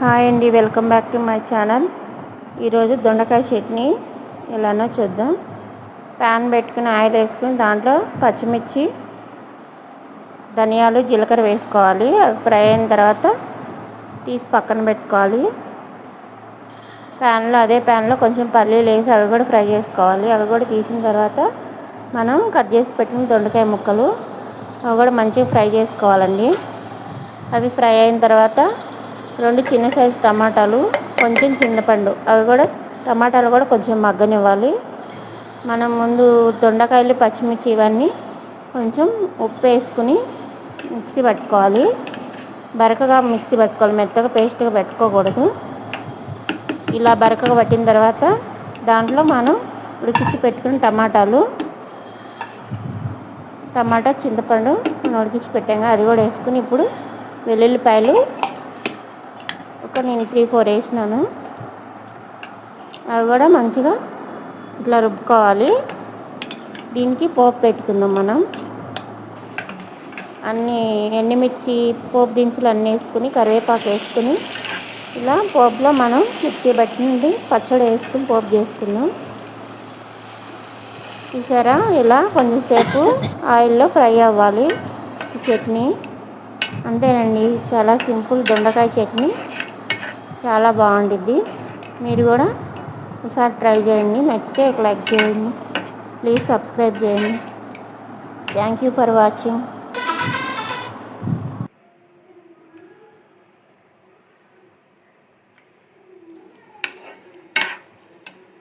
Hi అండి welcome back to my channel. ఈరోజు దొండకాయ చట్నీ ఎలానో చూద్దాం. ప్యాన్ పెట్టుకుని ఆయిల్ వేసుకుని దాంట్లో పచ్చిమిర్చి ధనియాలు జీలకర్ర వేసుకోవాలి. ఫ్రై అయిన తర్వాత తీసి పక్కన పెట్టుకోవాలి. ప్యాన్లో అదే ప్యాన్లో కొంచెం పల్లీలు వేసి అవి కూడా ఫ్రై చేసుకోవాలి. అవి కూడా తీసిన తర్వాత మనం కట్ చేసి పెట్టిన దొండకాయ ముక్కలు అవి కూడా మంచిగా ఫ్రై చేసుకోవాలండి. అవి ఫ్రై అయిన తర్వాత రెండు చిన్న సైజు టమాటాలు కొంచెం చింతపండు అవి కూడా టమాటాలు కూడా కొంచెం మగ్గనివ్వాలి. మనం ముందు దొండకాయలు పచ్చిమిర్చి ఇవన్నీ కొంచెం ఉప్పు వేసుకుని మిక్సీ పట్టుకోవాలి. బరకగా మిక్సీ పట్టుకోవాలి. మెత్తగా పేస్ట్గా పెట్టుకోకూడదు. ఇలా బరకగా పట్టిన తర్వాత దాంట్లో మనం ఉడికించి పెట్టుకుని టమాటాలు టమాటా చింతపండు మనం ఉడికించి పెట్టాం అది కూడా వేసుకుని ఇప్పుడు వెల్లుల్లిపాయలు ఒక నేను త్రీ ఫోర్ వేసినాను. అవి కూడా మంచిగా ఇట్లా రుబ్బుకోవాలి. దీనికి పోపు పెట్టుకుందాం మనం. అన్నీ ఎండుమిర్చి పోపు దినుసులు అన్నీ వేసుకుని కరివేపాకు వేసుకుని ఇలా పోపులో మనం మిర్చి పట్టింది పచ్చడి వేసుకుని పోపు చేసుకుందాం. చూసారా? ఇలా కొంచెంసేపు ఆయిల్లో ఫ్రై అవ్వాలి చట్నీ. అంతేనండి చాలా సింపుల్ దొండకాయ చట్నీ. చాలా బాగుండిద్ది. మీరు కూడా ఒకసారి ట్రై చేయండి. నచ్చితే ఒక లైక్ చేయండి. ప్లీజ్ సబ్స్క్రైబ్ చేయండి. Thank you for watching